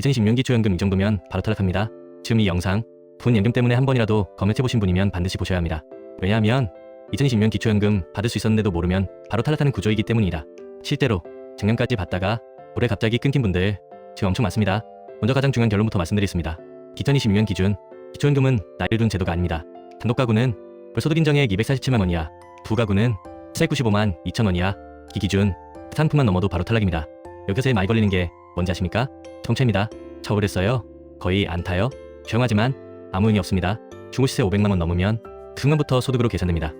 2020년 기초연금 이 정도면 바로 탈락합니다. 지금 이 영상 분 연금 때문에 한 번이라도 검색해보신 분이면 반드시 보셔야 합니다. 왜냐하면 2020년 기초연금 받을 수 있었는데도 모르면 바로 탈락하는 구조이기 때문이다. 실제로 작년까지 받다가 올해 갑자기 끊긴 분들 지금 엄청 많습니다. 먼저 가장 중요한 결론부터 말씀드리겠습니다. 2026년 기준 기초연금은 나이를 둔 제도가 아닙니다. 단독 가구는 불소득 인정액 247만 원이야. 두 가구는 495만 2천 원이야. 이 기준 상품만 넘어도 바로 탈락입니다. 여기서 제일 많이 걸리는 게 뭔지 아십니까? 정체입니다. 저울했어요. 거의 안 타요. 조용하지만 아무 의미 없습니다. 중고시세 500만 원 넘으면 그 순간부터 소득으로 계산됩니다.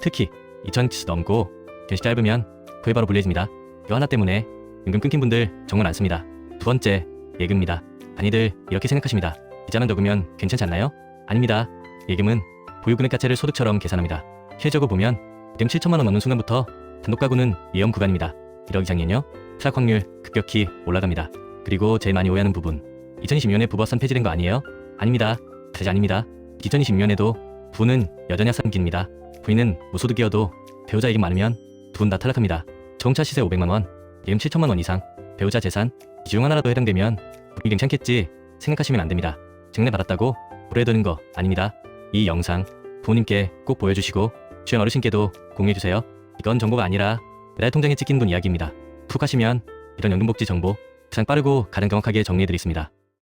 특히 2,000치 넘고 견시 짧으면 거의 바로 불리해집니다. 이거 하나 때문에 연금 끊긴 분들 정말 많습니다. 두 번째, 예금입니다. 많이들 이렇게 생각하십니다. 이자만 적으면 괜찮지 않나요? 아닙니다. 예금은 보유금액 자체를 소득처럼 계산합니다. 실적으로 보면 예금 7천만 원 넘는 순간부터 단독 가구는 위험 구간입니다. 1억 이상이면요. 탈락 확률 급격히 올라갑니다. 그리고 제일 많이 오해하는 부분. 2020년에 부부합산 폐지된 거 아니에요? 아닙니다. 사실 아닙니다. 2020년에도 부는 여전히 합산기입니다. 부인은 무소득이어도 배우자 이익 많으면 두분다 탈락합니다. 자동차 시세 500만 원, 예금 7천만 원 이상, 배우자 재산 이 중 하나라도 해당되면 우리 괜찮겠지 생각하시면 안 됩니다. 증례 받았다고 오래되는 거 아닙니다. 이 영상 부모님께 꼭 보여주시고 주변 어르신께도 공유해주세요. 이건 정보가 아니라 배달 통장에 찍힌 분 이야기입니다. 툭 하시면 이런 연금복지 정보 가장 빠르고 가장 정확하게 정리해드리겠습니다.